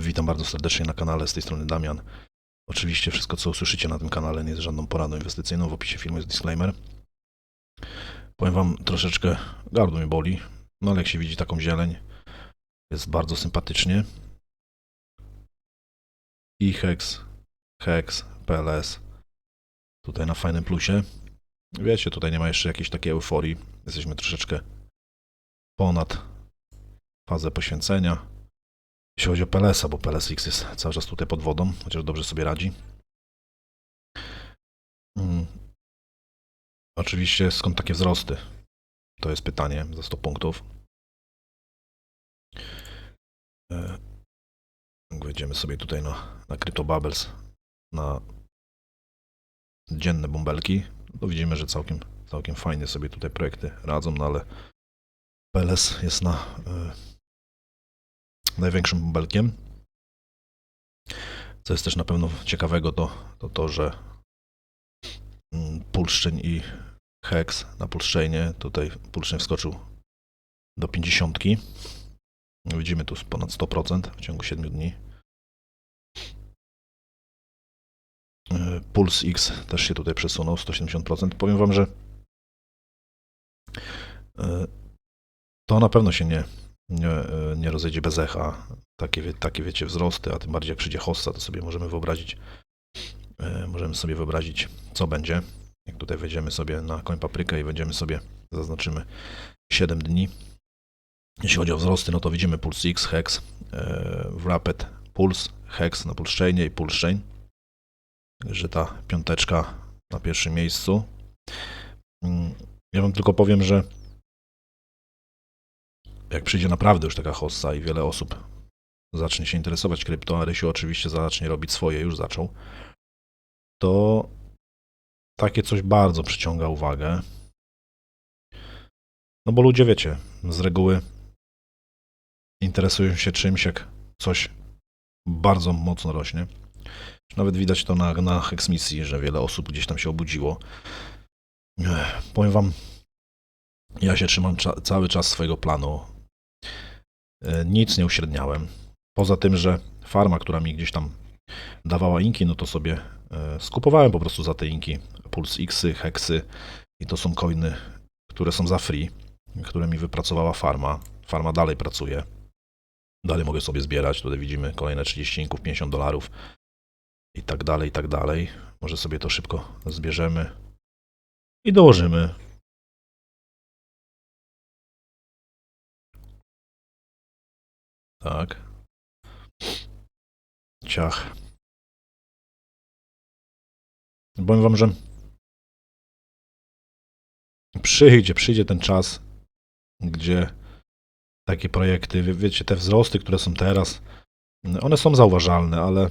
Witam bardzo serdecznie na kanale, z tej strony Damian. Oczywiście wszystko, co usłyszycie na tym kanale nie jest żadną poradą inwestycyjną, w opisie filmu jest disclaimer. Powiem wam, troszeczkę gardło mi boli, no ale jak się widzi taką zieleń, jest bardzo sympatycznie. I Hex, Hex, PLS, tutaj na fajnym plusie. Wiecie, tutaj nie ma jeszcze jakiejś takiej euforii, jesteśmy troszeczkę ponad fazę poświęcenia. Jeśli chodzi o PLS-a, bo PLSX jest cały czas tutaj pod wodą, chociaż dobrze sobie radzi. Mm. Oczywiście skąd takie wzrosty? To jest pytanie za 100 punktów. E, Wejdziemy sobie tutaj na, na CryptoBubbles, na dzienne bąbelki, to widzimy, że całkiem, całkiem fajnie sobie tutaj projekty radzą, no ale PLS jest na e, największym bąbelkiem. Co jest też na pewno ciekawego, to to, to że mm, Pulszczyn i Hex na Pulszczejnie, tutaj Pulszczyn wskoczył do 50. Widzimy tu ponad 100% w ciągu 7 dni. E, Puls X też się tutaj przesunął 170%. Powiem Wam, że e, to na pewno się nie, nie, e, nie rozejdzie bez echa. Takie, takie wiecie wzrosty, a tym bardziej jak przyjdzie hossa, to sobie możemy wyobrazić, e, możemy sobie wyobrazić, co będzie. Jak tutaj wejdziemy sobie na koń paprykę i będziemy sobie, zaznaczymy 7 dni. Jeśli chodzi o wzrosty, no to widzimy Puls X, Hex, e, Wrapped, Puls, Hex na Pulszczejnie i Pulszczeń. Że ta piąteczka na pierwszym miejscu. Mm, Ja wam tylko powiem, że jak przyjdzie naprawdę już taka hossa i wiele osób zacznie się interesować krypto, a Rysiu oczywiście zacznie robić swoje, już zaczął, to takie coś bardzo przyciąga uwagę. No bo ludzie, wiecie, z reguły interesują się czymś, jak coś bardzo mocno rośnie. Nawet widać to na, na Hexmisji, że wiele osób gdzieś tam się obudziło. Ech, Powiem wam, ja się trzymam cza- cały czas swojego planu. E, Nic nie uśredniałem. Poza tym, że farma, która mi gdzieś tam dawała inki, no to sobie e, skupowałem po prostu za te inki Puls Xy, Hexy i to są coiny, które są za free, które mi wypracowała farma. Farma dalej pracuje. Dalej mogę sobie zbierać. Tutaj widzimy kolejne 30 inków, 50 dolarów i tak dalej, i tak dalej. Może sobie to szybko zbierzemy i dołożymy. Tak. Ciach. Powiem wam, że przyjdzie, przyjdzie ten czas, gdzie takie projekty, wie- wiecie, te wzrosty, które są teraz, one są zauważalne, ale y,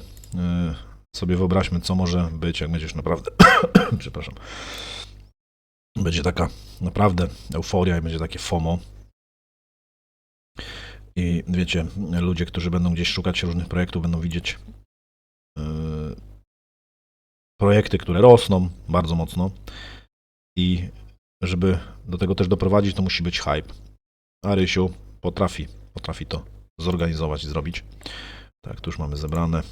sobie wyobraźmy, co może być, jak będzie już naprawdę, przepraszam, będzie taka naprawdę euforia i będzie takie FOMO. I wiecie, ludzie, którzy będą gdzieś szukać różnych projektów, będą widzieć yy, projekty, które rosną bardzo mocno. I żeby do tego też doprowadzić, to musi być hype. A Rysiu potrafi, potrafi to zorganizować i zrobić. Tak, tu już mamy zebrane.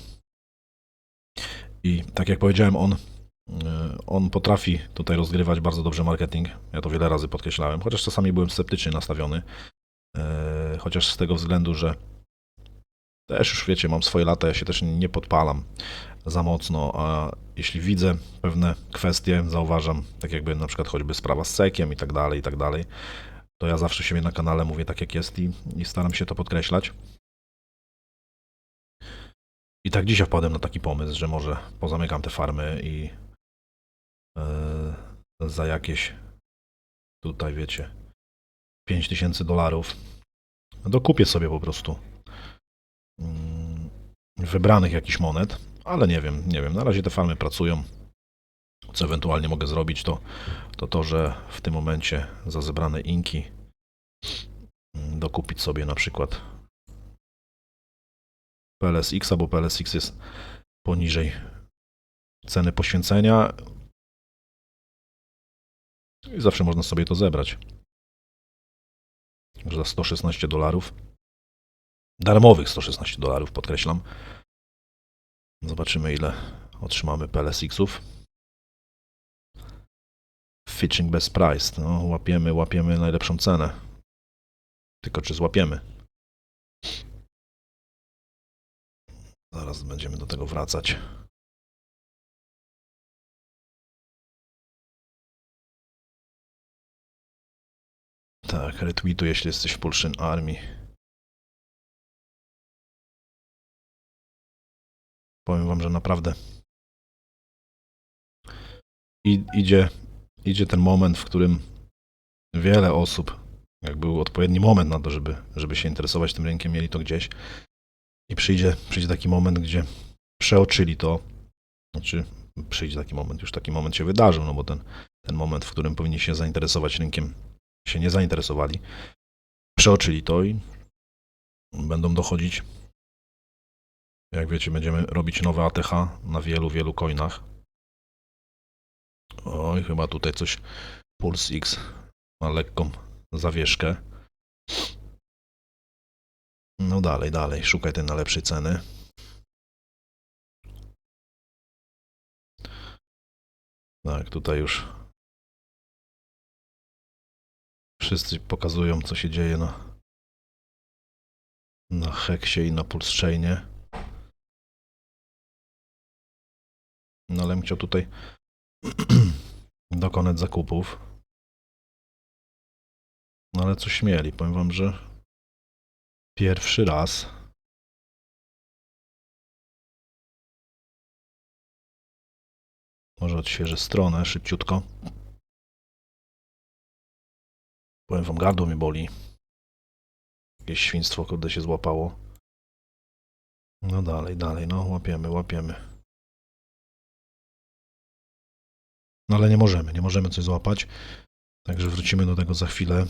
I tak jak powiedziałem, on, yy, on potrafi tutaj rozgrywać bardzo dobrze marketing. Ja to wiele razy podkreślałem, chociaż czasami byłem sceptycznie nastawiony. Yy, chociaż z tego względu, że też już wiecie, mam swoje lata, ja się też nie podpalam za mocno, a jeśli widzę pewne kwestie, zauważam, tak jakby na przykład choćby sprawa z sekiem i tak dalej, i tak dalej, to ja zawsze siebie na kanale mówię tak jak jest i, i staram się to podkreślać. I tak dzisiaj wpadłem na taki pomysł, że może pozamykam te farmy i yy, za jakieś tutaj wiecie 5000 dolarów dokupię sobie po prostu mm, wybranych jakichś monet, ale nie wiem, nie wiem, na razie te farmy pracują. Co ewentualnie mogę zrobić, to to, to że w tym momencie za zebrane inki mm, dokupić sobie na przykład PLSX, bo PLSX jest poniżej ceny poświęcenia i zawsze można sobie to zebrać. Za 116 dolarów Darmowych 116 dolarów, podkreślam. Zobaczymy, ile otrzymamy PLSX-ów. Fitching best price. No, łapiemy, łapiemy najlepszą cenę. Tylko czy złapiemy? Zaraz będziemy do tego wracać. Tak, retweetuj, jeśli jesteś w Pulszyn Army. Powiem wam, że naprawdę. I, idzie, idzie ten moment, w którym wiele osób, jak był odpowiedni moment na to, żeby, żeby się interesować tym rynkiem, mieli to gdzieś. I przyjdzie, przyjdzie taki moment, gdzie przeoczyli to, znaczy przyjdzie taki moment, już taki moment się wydarzył, no bo ten, ten moment, w którym powinni się zainteresować rynkiem, się nie zainteresowali, przeoczyli to i będą dochodzić jak wiecie, będziemy robić nowe ATH na wielu, wielu coinach. Oj, chyba tutaj coś Pulse X ma lekką zawieszkę. No dalej, dalej, szukaj tej najlepszej ceny. Tak, tutaj już wszyscy pokazują, co się dzieje na, na Heksie i na Pulse Chainie. No ale chciał tutaj dokonać zakupów. No ale coś śmieli. Powiem wam, że pierwszy raz może odświeżę stronę szybciutko. Powiem wam, gardło mi boli. Jakieś świństwo, kurde, się złapało. No dalej, dalej, no łapiemy, łapiemy. No ale nie możemy, nie możemy coś złapać. Także wrócimy do tego za chwilę.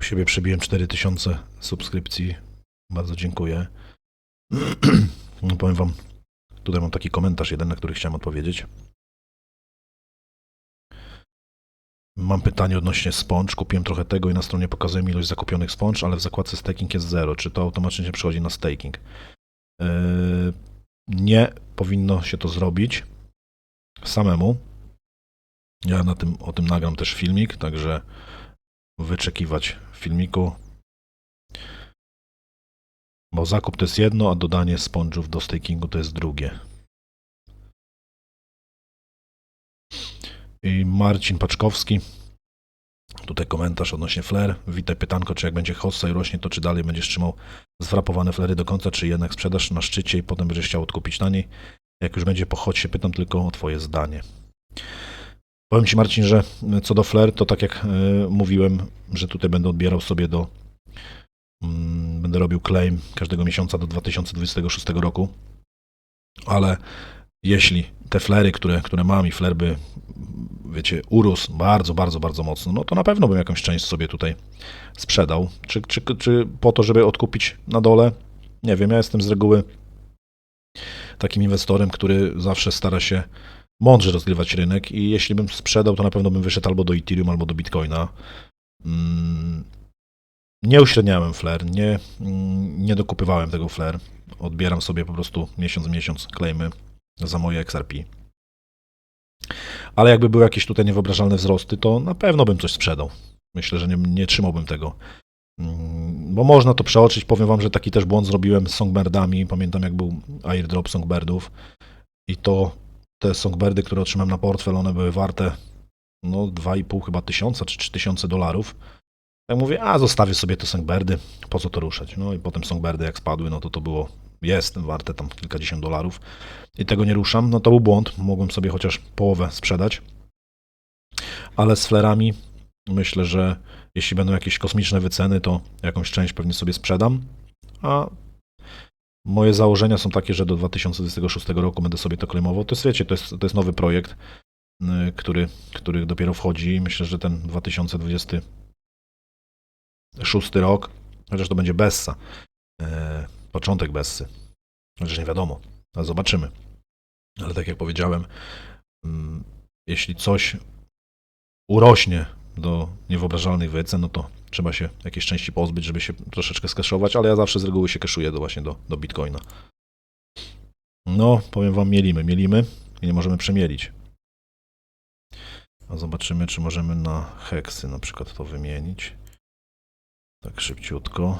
U siebie przebiłem 4000 subskrypcji. Bardzo dziękuję. No, powiem wam, tutaj mam taki komentarz jeden, na który chciałem odpowiedzieć. Mam pytanie odnośnie sponge. Kupiłem trochę tego i na stronie pokazuje mi ilość zakupionych sponge, ale w zakładce staking jest 0. Czy to automatycznie przechodzi na staking? Yy, nie powinno się to zrobić samemu. Ja na tym, o tym nagram też filmik, także wyczekiwać filmiku. Bo zakup to jest jedno, a dodanie sponge'ów do stakingu to jest drugie. I Marcin Paczkowski. Tutaj komentarz odnośnie flair. Witaj pytanko, czy jak będzie hossa i rośnie, to czy dalej będziesz trzymał zwrapowane flery do końca, czy jednak sprzedasz na szczycie i potem będziesz chciał odkupić taniej. Jak już będzie po hocie, pytam tylko o twoje zdanie. Powiem ci Marcin, że co do flair, to tak jak y, mówiłem, że tutaj będę odbierał sobie do mm, będę robił claim każdego miesiąca do 2026 roku. Ale jeśli te flery, które, które mam i fler by, wiecie, urósł bardzo, bardzo, bardzo mocno, no to na pewno bym jakąś część sobie tutaj sprzedał. Czy, czy, czy po to, żeby odkupić na dole? Nie wiem, ja jestem z reguły takim inwestorem, który zawsze stara się mądrze rozgrywać rynek i jeśli bym sprzedał, to na pewno bym wyszedł albo do Ethereum, albo do Bitcoina. Mm, Nie uśredniałem flair, nie, mm, nie dokupywałem tego flair. Odbieram sobie po prostu miesiąc w miesiąc claimy za moje XRP. Ale jakby były jakieś tutaj niewyobrażalne wzrosty, to na pewno bym coś sprzedał. Myślę, że nie, nie trzymałbym tego. Mm, Bo można to przeoczyć. Powiem wam, że taki też błąd zrobiłem z songbirdami. Pamiętam, jak był airdrop songbirdów. I to te songbirdy, które otrzymałem na portfel, one były warte no 2,5 chyba tysiąca czy 3 tysiące dolarów. Ja mówię, a zostawię sobie te songbirdy, po co to ruszać? No i potem songbirdy jak spadły, no to to było, jest warte tam kilkadziesiąt dolarów i tego nie ruszam. No to był błąd, mogłem sobie chociaż połowę sprzedać. Ale z flerami myślę, że jeśli będą jakieś kosmiczne wyceny, to jakąś część pewnie sobie sprzedam, a moje założenia są takie, że do 2026 roku będę sobie to klejmował. To jest, wiecie, to jest, to jest nowy projekt, y, który, który dopiero wchodzi. Myślę, że ten 2026 rok, chociaż to będzie Bessa, y, początek Bessy, chociaż nie wiadomo, ale zobaczymy. Ale tak jak powiedziałem, mm, jeśli coś urośnie do niewyobrażalnych wycen, no to trzeba się jakiejś części pozbyć, żeby się troszeczkę skeszować, ale ja zawsze z reguły się keszuję do właśnie do, do Bitcoina. No, powiem wam, mielimy, mielimy i nie możemy przemielić. A zobaczymy, czy możemy na heksy na przykład to wymienić. Tak szybciutko.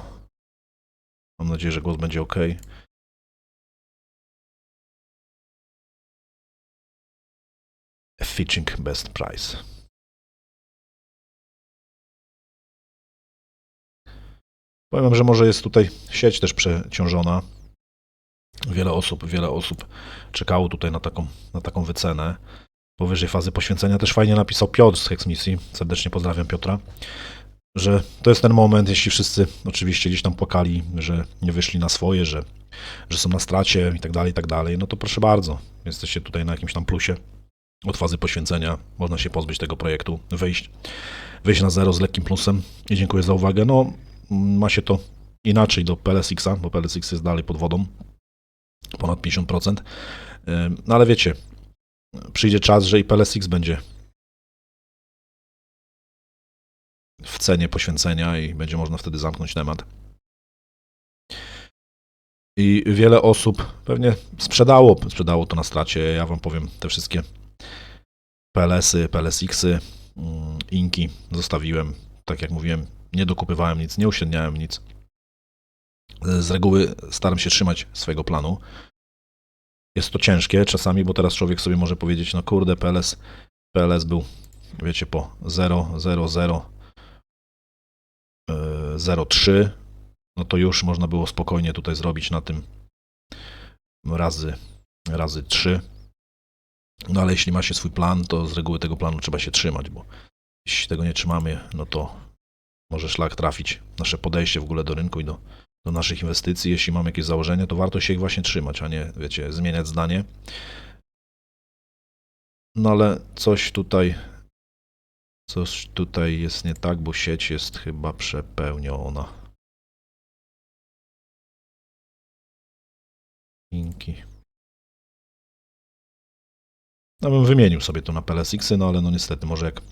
Mam nadzieję, że głos będzie ok. Fitching best price. Powiem, że może jest tutaj sieć też przeciążona. Wiele osób, wiele osób czekało tutaj na taką, na taką wycenę. Powyżej fazy poświęcenia też fajnie napisał Piotr z Hexmisji. Serdecznie pozdrawiam Piotra. Że to jest ten moment, jeśli wszyscy oczywiście gdzieś tam płakali, że nie wyszli na swoje, że, że są na stracie i tak dalej, i tak dalej, no to proszę bardzo, jesteście tutaj na jakimś tam plusie od fazy poświęcenia. Można się pozbyć tego projektu, wyjść, wyjść na zero z lekkim plusem. I dziękuję za uwagę. No, ma się to inaczej do PLSX-a, bo PLSX jest dalej pod wodą, ponad 50%. Ym, No ale wiecie, przyjdzie czas, że i PLSX będzie w cenie poświęcenia i będzie można wtedy zamknąć temat. I wiele osób pewnie sprzedało, sprzedało to na stracie. Ja wam powiem, te wszystkie PLS-y, PLSX-y, mm, Inki zostawiłem. Tak jak mówiłem, nie dokupywałem nic, nie uśredniałem nic. Z reguły staram się trzymać swojego planu. Jest to ciężkie czasami, bo teraz człowiek sobie może powiedzieć, no kurde, PLS, PLS był, wiecie, po 0, 0, 0, 0,3, no to już można było spokojnie tutaj zrobić na tym razy, razy 3. No ale jeśli ma się swój plan, to z reguły tego planu trzeba się trzymać, bo jeśli tego nie trzymamy, no to może szlak trafić nasze podejście w ogóle do rynku i do, do naszych inwestycji. Jeśli mamy jakieś założenia, to warto się ich właśnie trzymać, a nie, wiecie, zmieniać zdanie. No ale coś tutaj, coś tutaj jest nie tak, bo sieć jest chyba przepełniona. Linki. No bym wymienił sobie to na PLSX-y, no ale no niestety może jak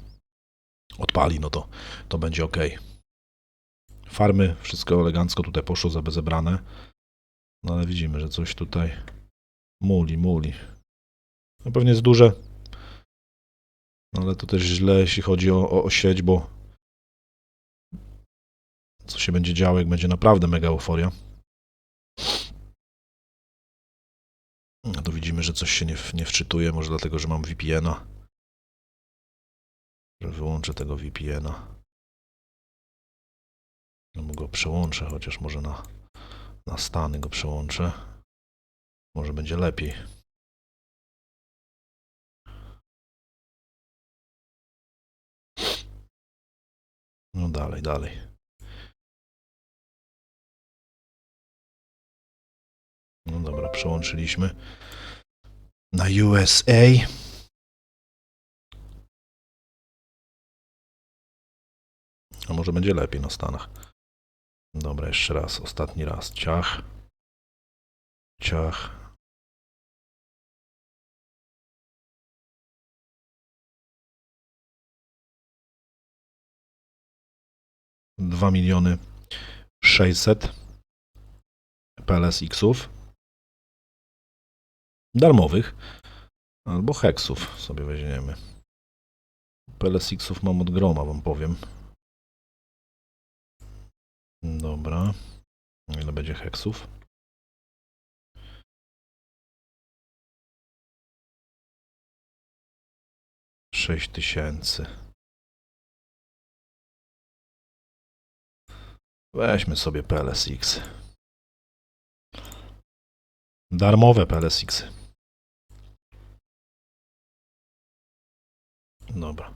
odpali, no to, to będzie ok. Farmy, wszystko elegancko tutaj poszło za zebrane. No ale widzimy, że coś tutaj muli, muli. No pewnie jest duże. Ale to też źle, jeśli chodzi o, o, o sieć, bo co się będzie działo, jak będzie naprawdę mega euforia. No to widzimy, że coś się nie, nie wczytuje, może dlatego, że mam VPN-a. Że wyłączę tego VPN-a. No go przełączę, chociaż może na, na Stany go przełączę. Może będzie lepiej. No dalej, dalej. No dobra, przełączyliśmy na USA. A może będzie lepiej na Stanach. Dobra, jeszcze raz, ostatni raz. Ciach. Ciach. Dwa miliony sześćset PLSX-ów darmowych albo heksów sobie weźmiemy. PLSX-ów mam od groma, wam powiem. Dobra. Ile będzie heksów? Sześć tysięcy. Weźmy sobie PLSX. Darmowe PLSX. Dobra.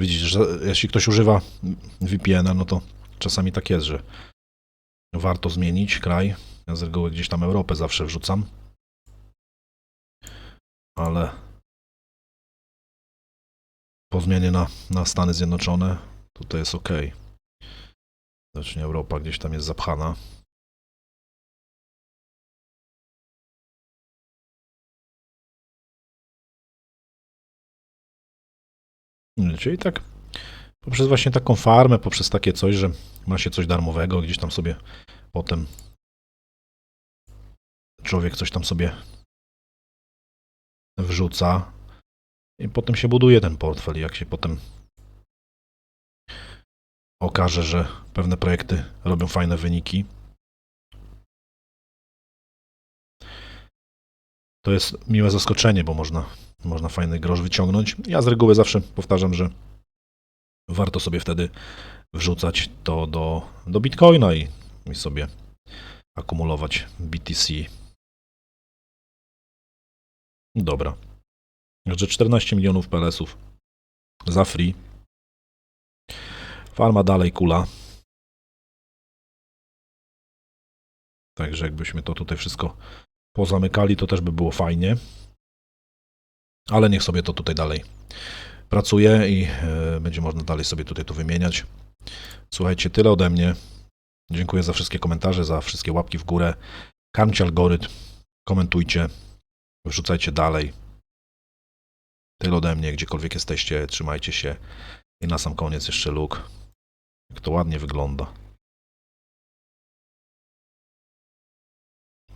Widzisz, że jeśli ktoś używa VPN-a, no to czasami tak jest, że warto zmienić kraj. Ja z reguły gdzieś tam Europę zawsze wrzucam. Ale po zmianie na, na Stany Zjednoczone, to jest ok. Znacznie Europa gdzieś tam jest zapchana. Czyli tak poprzez właśnie taką farmę, poprzez takie coś, że ma się coś darmowego, gdzieś tam sobie potem człowiek coś tam sobie wrzuca i potem się buduje ten portfel. Jak się potem okaże, że pewne projekty robią fajne wyniki, to jest miłe zaskoczenie, bo można, można fajny grosz wyciągnąć. Ja z reguły zawsze powtarzam, że warto sobie wtedy wrzucać to do, do Bitcoina i, i sobie akumulować BTC. Dobra. Także 14 milionów PLS-ów za free. Farma dalej kula. Także jakbyśmy to tutaj wszystko pozamykali, to też by było fajnie. Ale niech sobie to tutaj dalej pracuje i e, będzie można dalej sobie tutaj to wymieniać. Słuchajcie, tyle ode mnie. Dziękuję za wszystkie komentarze, za wszystkie łapki w górę. Karmcie algorytm, komentujcie, wrzucajcie dalej. Tyle ode mnie, gdziekolwiek jesteście, trzymajcie się. I na sam koniec jeszcze luk. Jak to ładnie wygląda.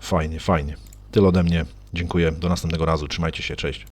Fajnie, fajnie. Tyle ode mnie. Dziękuję. Do następnego razu. Trzymajcie się. Cześć.